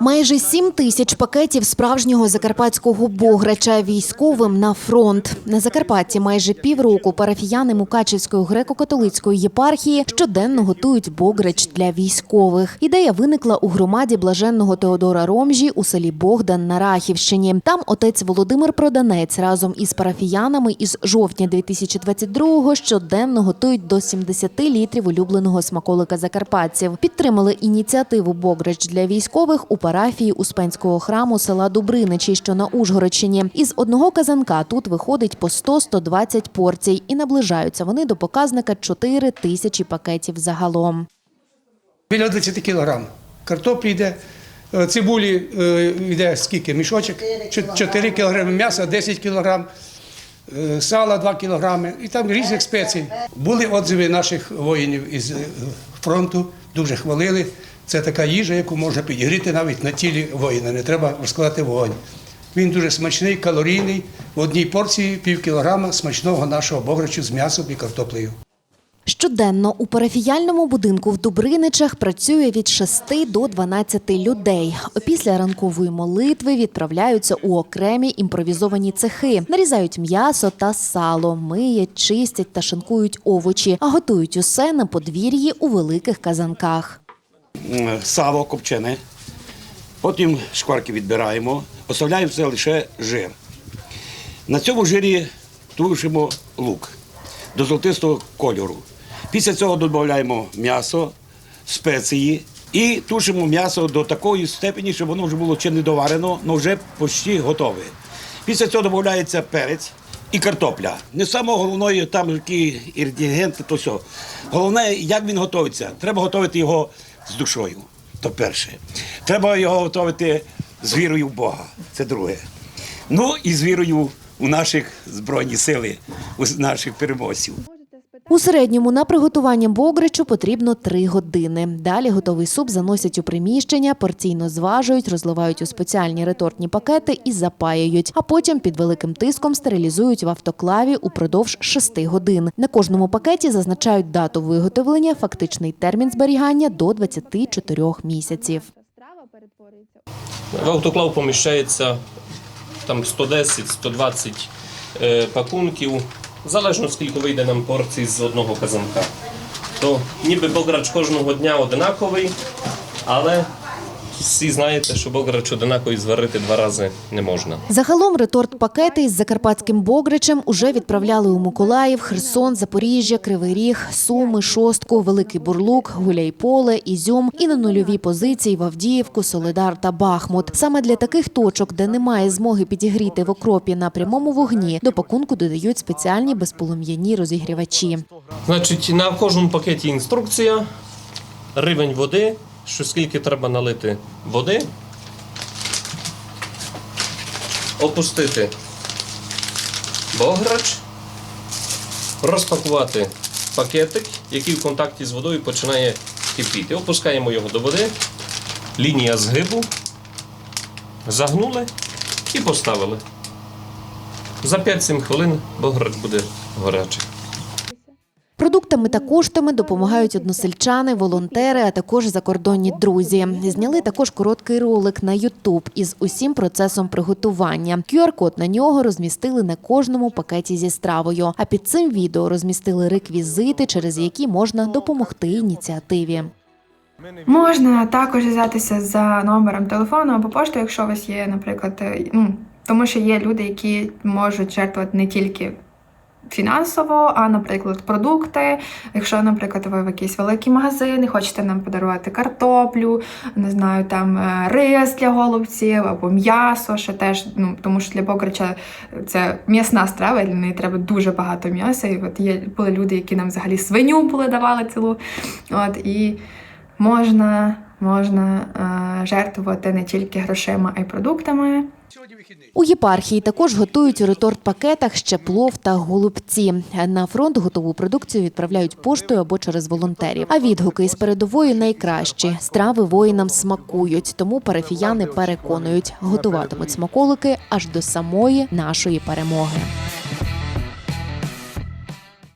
Майже сім тисяч пакетів справжнього закарпатського бограча військовим на фронт. На Закарпатті майже півроку парафіяни Мукачівської греко-католицької єпархії щоденно готують бограч для військових. Ідея виникла у громаді блаженного Теодора Ромжі у селі Богдан на Рахівщині. Там отець Володимир Проданець разом із парафіянами із жовтня 2022-го щоденно готують до 70 літрів улюбленого смаколика закарпатців. Підтримали ініціативу Бограч для військових у парафії Успенського храму села Дубриничі, що на Ужгородщині. Із одного казанка тут виходить по 100-120 порцій, і наближаються вони до показника 4 тисячі пакетів загалом. Біля 20 кілограм. Картоплі йде, е, цибулі е, йде скільки? Мішочок? 4 кілограми м'яса, 10 кілограм, е, сала 2 кілограми і там різних спецій. Були отзиви наших воїнів із фронту, дуже хвалили. Це така їжа, яку можна підігріти навіть на тілі воїна, не треба розкладати вогонь. Він дуже смачний, калорійний. В одній порції пів кілограма смачного нашого бограчу з м'ясом і картоплею. Щоденно у парафіяльному будинку в Дубриничах працює від 6 до 12 людей. Опісля ранкової молитви відправляються у окремі імпровізовані цехи, нарізають м'ясо та сало, миють, чистять та шинкують овочі, а готують усе на подвір'ї у великих казанках. Сало копчене, потім шкварки відбираємо, оставляємо все лише жир. На цьому жирі тушимо лук до золотистого кольору. Після цього додаємо м'ясо, спеції і тушимо м'ясо до такої степені, щоб воно вже було чи не доварено, але вже почти готове. Після цього додається перець і картопля. Не саме головне там які інгредієнти, то все. Головне, як він готується. Треба готувати його з душою. То перше. Треба його готувати з вірою в Бога. Це друге. Ну і з вірою у наших збройні сили, у наших переможців. У середньому на приготування бограчу потрібно 3 години. Далі готовий суп заносять у приміщення, порційно зважують, розливають у спеціальні ретортні пакети і запаюють. А потім під великим тиском стерилізують в автоклаві упродовж 6 годин. На кожному пакеті зазначають дату виготовлення, фактичний термін зберігання до 24 місяців. В автоклав поміщається там 110-120 е, пакунків, залежно скільки вийде нам порцій з одного казанка. То ніби бограч кожного дня однаковий, але всі знаєте, що бограч одинаковий зварити два рази не можна. Загалом реторт-пакети із закарпатським бограчем уже відправляли у Миколаїв, Херсон, Запоріжжя, Кривий Ріг, Суми, Шостку, Великий Бурлук, Гуляйполе, Ізюм і на нульові позиції в Авдіївку, Солидар та Бахмут. Саме для таких точок, де немає змоги підігріти в окропі на прямому вогні, до пакунку додають спеціальні безполум'яні розігрівачі. Значить, на кожному пакеті інструкція, рівень води, що скільки треба налити води, опустити бограч, розпакувати пакетик, який в контакті з водою починає кипіти. Опускаємо його до води, лінія згибу, загнули і поставили. За 5-7 хвилин бограч буде гарячий. Продуктами та коштами допомагають односельчани, волонтери, а також закордонні друзі. Зняли також короткий ролик на Ютуб із усім процесом приготування. QR-код на нього розмістили на кожному пакеті зі стравою. А під цим відео розмістили реквізити, через які можна допомогти ініціативі. Можна також зв'язатися за номером телефону або поштою, якщо у вас є, наприклад, е, ну тому що є люди, які можуть жертвувати не тільки фінансово, а, наприклад, продукти. Якщо, наприклад, ви в якийсь великий магазин і хочете нам подарувати картоплю, не знаю, там е, рис для голубців або м'ясо, що теж, ну тому що для бограча це м'ясна страва, для неї треба дуже багато м'яса. І от є були люди, які нам взагалі свиню були давали цілу. От і можна, можна е, жертвувати не тільки грошима, а й продуктами. У єпархії також готують у реторт-пакетах ще плов та голубці. На фронт готову продукцію відправляють поштою або через волонтерів. А відгуки із передової найкращі. Страви воїнам смакують, тому парафіяни переконують, готуватимуть смаколики аж до самої нашої перемоги.